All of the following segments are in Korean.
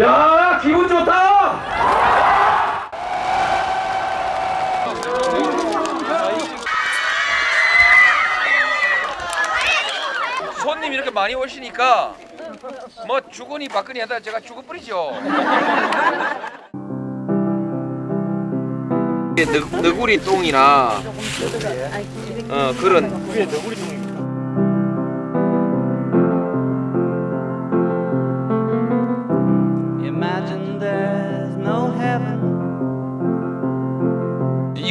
야 기분 좋다! 손님 이렇게 많이 오시니까 뭐 죽으니 박근이 하다 제가 죽어버리죠. 너구리 네, 네, 네 똥이나 어 그런. 그게 너구리 똥이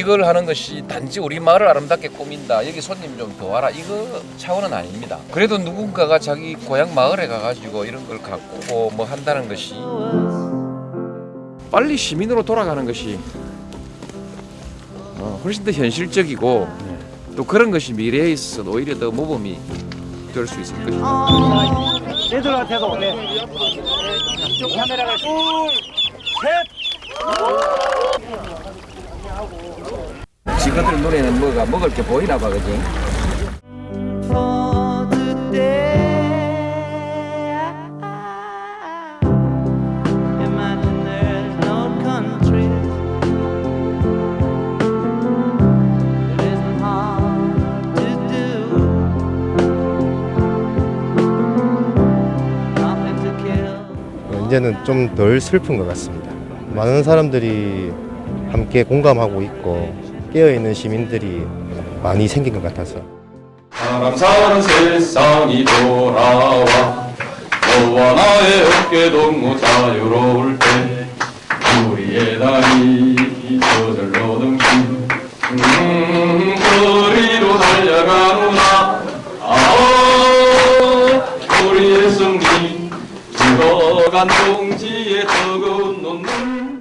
이걸 하는 것이 단지 우리 마을을 아름답게 꾸민다. 여기 손님 좀 더 와라. 이거 차원은 아닙니다. 그래도 누군가가 자기 고향 마을에 가가지고 이런 걸 가꾸고 뭐 한다는 것이 빨리 시민으로 돌아가는 것이 어, 훨씬 더 현실적이고 또 그런 것이 미래에 있어서 오히려 더 모범이 될 수 있을 것입니다. 얘들한테도 네. 이쪽 카메라가 둘, 셋. 지그들 눈에는 뭐가 먹을 게 보이나 봐, 그지? 어, 이제는 좀 덜 슬픈 것 같습니다. 많은 사람들이 함께 공감하고 있고 깨어있는 시민들이 많이 생긴 것 같아서. 사람 사는 세상이 돌아와. 너와 나의 어깨 동무 자유로울 때 우리의 다리 저절로 등기 음, 거리로 달려가노나 아 우리의 승리. 죽어간 동지의 뜨거운 눈물